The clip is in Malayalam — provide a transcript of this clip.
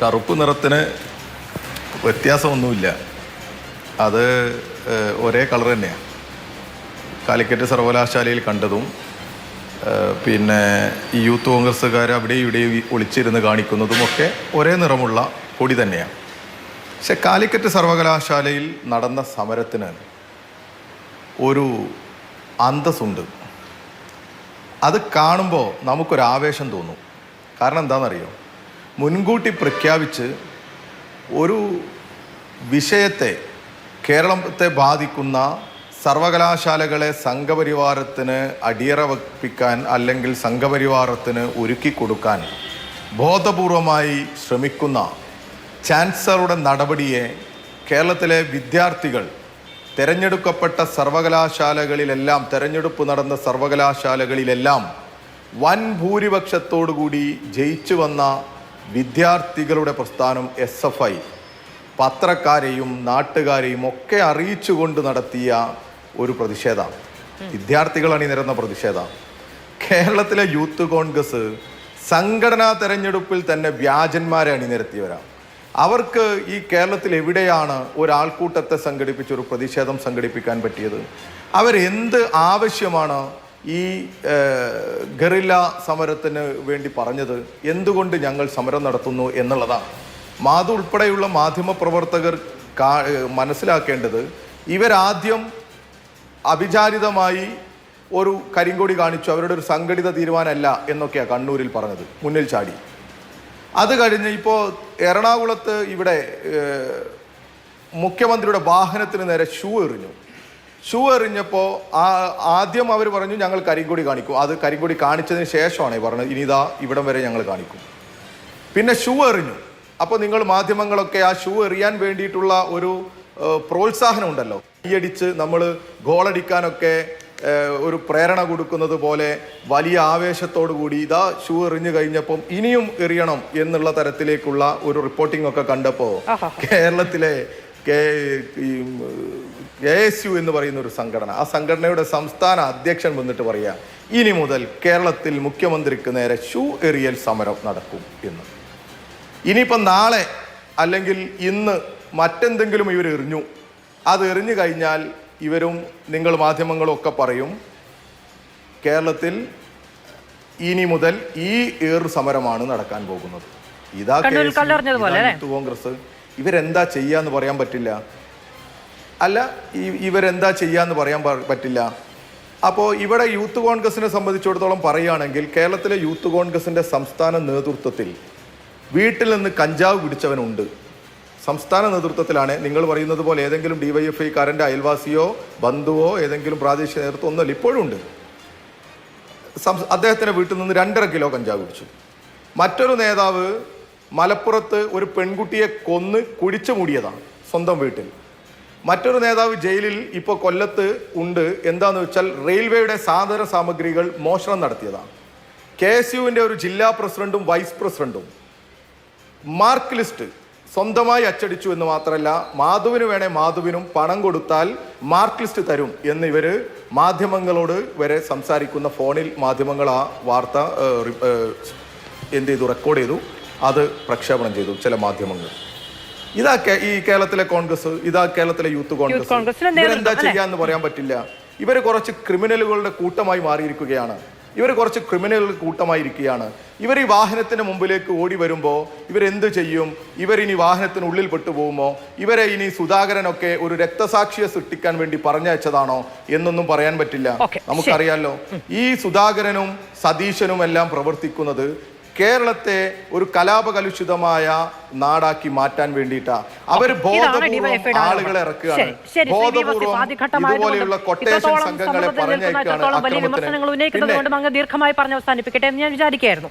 കറുപ്പ് നിറത്തിന് വ്യത്യാസമൊന്നുമില്ല. അത് ഒരേ കളർ തന്നെയാണ് കാലിക്കറ്റ് സർവകലാശാലയിൽ കണ്ടതും പിന്നെ ഈ യൂത്ത് കോൺഗ്രസ്സുകാർ അവിടെ ഇവിടെ ഒളിച്ചിരുന്ന് കാണിക്കുന്നതും ഒക്കെ ഒരേ നിറമുള്ള കൊടി തന്നെയാണ് പക്ഷെ കാലിക്കറ്റ് സർവകലാശാലയിൽ നടന്ന സമരത്തിന് ഒരു അന്തസ്സുണ്ട്. അത് കാണുമ്പോൾ നമുക്കൊരു ആവേശം തോന്നും. കാരണം എന്താണെന്നറിയോ? മുൻകൂട്ടി പ്രഖ്യാപിച്ച് ഒരു വിഷയത്തെ കേരളത്തെ ബാധിക്കുന്ന സർവകലാശാലകളെ സംഘപരിവാരത്തിന് അടിയറ വപ്പിക്കാൻ അല്ലെങ്കിൽ സംഘപരിവാരത്തിന് ഒരുക്കി കൊടുക്കാൻ ബോധപൂർവമായി ശ്രമിക്കുന്ന ചാൻസലറുടെ നടപടിയെ കേരളത്തിലെ വിദ്യാർത്ഥികൾ തിരഞ്ഞെടുക്കപ്പെട്ട സർവകലാശാലകളിലെല്ലാം തിരഞ്ഞെടുപ്പ് നടന്ന സർവകലാശാലകളിലെല്ലാം വൻ ഭൂരിപക്ഷത്തോടുകൂടി ജയിച്ചു വന്ന വിദ്യാർത്ഥികളുടെ പ്രസ്ഥാനം എസ് എഫ് ഐ പത്രക്കാരെയും നാട്ടുകാരെയും ഒക്കെ അറിയിച്ചുകൊണ്ട് നടത്തിയ ഒരു പ്രതിഷേധമാണ് വിദ്യാർത്ഥികൾ അണിനിരന്ന പ്രതിഷേധം. കേരളത്തിലെ യൂത്ത് കോൺഗ്രസ് സംഘടനാ തെരഞ്ഞെടുപ്പിൽ തന്നെ വ്യാജന്മാരെ അണിനിരത്തിയവരാണ് അവർക്ക് ഈ കേരളത്തിൽ എവിടെയാണ് ഒരാൾക്കൂട്ടത്തെ സംഘടിപ്പിച്ച് ഒരു പ്രതിഷേധം സംഘടിപ്പിക്കാൻ പറ്റിയത്? അവരെന്ത് ആവശ്യമാണ് ഈ ഗറില്ല സമരത്തിന് വേണ്ടി പറഞ്ഞത് എന്തുകൊണ്ട് ഞങ്ങൾ സമരം നടത്തുന്നു എന്നുള്ളതാണ്. മാധു ഉൾപ്പെടെയുള്ള മാധ്യമ പ്രവർത്തകർ കാ- മനസ്സിലാക്കേണ്ടത് ഇവരാദ്യം അവിചാരിതമായി ഒരു കരിങ്കൊടി കാണിച്ചു. അവരുടെ ഒരു സംഘടിത തീരുമാനമല്ല എന്നൊക്കെയാണ് കണ്ണൂരിൽ പറഞ്ഞത്. മുന്നിൽ ചാടി. അത് കഴിഞ്ഞ് ഇപ്പോൾ എറണാകുളത്ത് ഇവിടെ മുഖ്യമന്ത്രിയുടെ വാഹനത്തിന് നേരെ ഷൂ എറിഞ്ഞു. ഷൂ എറിഞ്ഞപ്പോൾ ആ ആദ്യം അവർ പറഞ്ഞു ഞങ്ങൾ കരിങ്കൊടി കാണിക്കും. അത് കരിങ്കൊടി കാണിച്ചതിന് ശേഷമാണ് ഈ പറഞ്ഞത്. ഇനി ഇതാ ഇവിടം വരെ ഞങ്ങൾ കാണിക്കും. പിന്നെ ഷൂ എറിഞ്ഞു. അപ്പോൾ നിങ്ങൾ മാധ്യമങ്ങളൊക്കെ ആ ഷൂ എറിയാൻ വേണ്ടിയിട്ടുള്ള ഒരു പ്രോത്സാഹനം ഉണ്ടല്ലോ. കൈയടിച്ച് നമ്മൾ ഗോളടിക്കാനൊക്കെ ഒരു പ്രേരണ കൊടുക്കുന്നത് പോലെ വലിയ ആവേശത്തോടു കൂടി ഇതാ ഷൂ എറിഞ്ഞു കഴിഞ്ഞപ്പം ഇനിയും എറിയണം എന്നുള്ള തരത്തിലേക്കുള്ള ഒരു റിപ്പോർട്ടിംഗ് ഒക്കെ കണ്ടപ്പോൾ കേരളത്തിലെ കേരളത്തിലെ കെ എസ് യു എന്ന് പറയുന്ന ഒരു സംഘടന. ആ സംഘടനയുടെ സംസ്ഥാന അധ്യക്ഷൻ വന്നിട്ട് പറയാ ഇനി മുതൽ കേരളത്തിൽ മുഖ്യമന്ത്രിക്ക് നേരെ ഷൂ എറിയൽ സമരം നടക്കും എന്ന്. ഇനിയിപ്പം നാളെ അല്ലെങ്കിൽ ഇന്ന് മറ്റെന്തെങ്കിലും ഇവർ എറിഞ്ഞു. അത് എറിഞ്ഞു കഴിഞ്ഞാൽ ഇവരും നിങ്ങൾ മാധ്യമങ്ങളും ഒക്കെ പറയും കേരളത്തിൽ ഇനി മുതൽ ഈ ഏർ സമരമാണ് നടക്കാൻ പോകുന്നത്. ഇതാ കോൺഗ്രസ്. ഇവരെന്താ ചെയ്യാന്ന് പറയാൻ പറ്റില്ല. അല്ല ഇവരെന്താ ചെയ്യാന്ന് പറയാൻ പറ്റില്ല. അപ്പോൾ ഇവിടെ യൂത്ത് കോൺഗ്രസിനെ സംബന്ധിച്ചിടത്തോളം പറയുകയാണെങ്കിൽ കേരളത്തിലെ യൂത്ത് കോൺഗ്രസിന്റെ സംസ്ഥാന നേതൃത്വത്തിൽ വീട്ടിൽ നിന്ന് കഞ്ചാവ് പിടിച്ചവനുണ്ട്. സംസ്ഥാന നേതൃത്വത്തിലാണ്. നിങ്ങൾ പറയുന്നത് പോലെ ഏതെങ്കിലും ഡിവൈഎഫ്ഐക്കാരന്റെ അയൽവാസിയോ ബന്ധുവോ ഏതെങ്കിലും പ്രാദേശിക നേതൃത്വം ഒന്നുമല്ല ഇപ്പോഴും ഉണ്ട്. അദ്ദേഹത്തിന്റെ വീട്ടിൽ നിന്ന് രണ്ടര കിലോ കഞ്ചാവ് പിടിച്ചു. മറ്റൊരു നേതാവ് മലപ്പുറത്ത് ഒരു പെൺകുട്ടിയെ കൊന്ന് കുഴിച്ചു മൂടിയതാണ് സ്വന്തം വീട്ടിൽ. മറ്റൊരു നേതാവ് ജയിലിൽ ഇപ്പോൾ കൊല്ലത്ത് ഉണ്ട്. എന്താന്ന് വെച്ചാൽ റെയിൽവേയുടെ സാധന സാമഗ്രികൾ മോഷണം നടത്തിയതാണ്. കെ എസ് യുവിന്റെ ഒരു ജില്ലാ പ്രസിഡന്റും വൈസ് പ്രസിഡന്റും മാർക്ക് ലിസ്റ്റ് സ്വന്തമായി അച്ചടിച്ചു എന്ന് മാത്രമല്ല മാധുവിന് വേണേ മാധുവിനും പണം കൊടുത്താൽ മാർക്ക് ലിസ്റ്റ് തരും എന്ന് ഇവർ മാധ്യമങ്ങളോട് വരെ സംസാരിക്കുന്ന ഫോണിൽ മാധ്യമങ്ങൾ ആ വാർത്ത എന്ത് ചെയ്തു? റെക്കോർഡ് ചെയ്തു. അത് പ്രക്ഷേപണം ചെയ്തു ചില മാധ്യമങ്ങൾ. ഇതാ ഈ കേരളത്തിലെ കോൺഗ്രസ് ഇതാ കേരളത്തിലെ യൂത്ത് കോൺഗ്രസ്. ഇവരെന്താ ചെയ്യാന്ന് പറയാൻ പറ്റില്ല. ഇവർ കുറച്ച് ക്രിമിനലുകളുടെ കൂട്ടമായി മാറിയിരിക്കുകയാണ്. ഇവർ കുറച്ച് ക്രിമിനലുകളുടെ കൂട്ടമായിരിക്കുകയാണ്. ഇവർ ഈ വാഹനത്തിന് മുമ്പിലേക്ക് ഓടി വരുമ്പോൾ ഇവരെന്ത് ചെയ്യും? ഇവരിനി വാഹനത്തിനുള്ളിൽ പെട്ടുപോകുമോ? ഇവരെ ഇനി സുധാകരനൊക്കെ ഒരു രക്തസാക്ഷിയെ സൃഷ്ടിക്കാൻ വേണ്ടി പറഞ്ഞയച്ചതാണോ എന്നൊന്നും പറയാൻ പറ്റില്ല. നമുക്കറിയാലോ. ഈ സുധാകരനും സതീശനും എല്ലാം പ്രവർത്തിക്കുന്നത് കേരളത്തെ ഒരു കലാപകലുഷിതമായ നാടാക്കി മാറ്റാൻ വേണ്ടിയിട്ടാണ് അവർ ബോധപൂർവം ആളുകളെ. ഇറക്കുകയാണ്. ബോധപൂർവം ഇതുപോലെയുള്ള കൊട്ടേഷൻ സംഘങ്ങളെ ഇത്രത്തോളം അക്രമത്തിന്. ദീർഘമായി പറഞ്ഞ് അവസാനിപ്പിക്കട്ടെ എന്ന് ഞാൻ വിചാരിക്കുകയായിരുന്നു.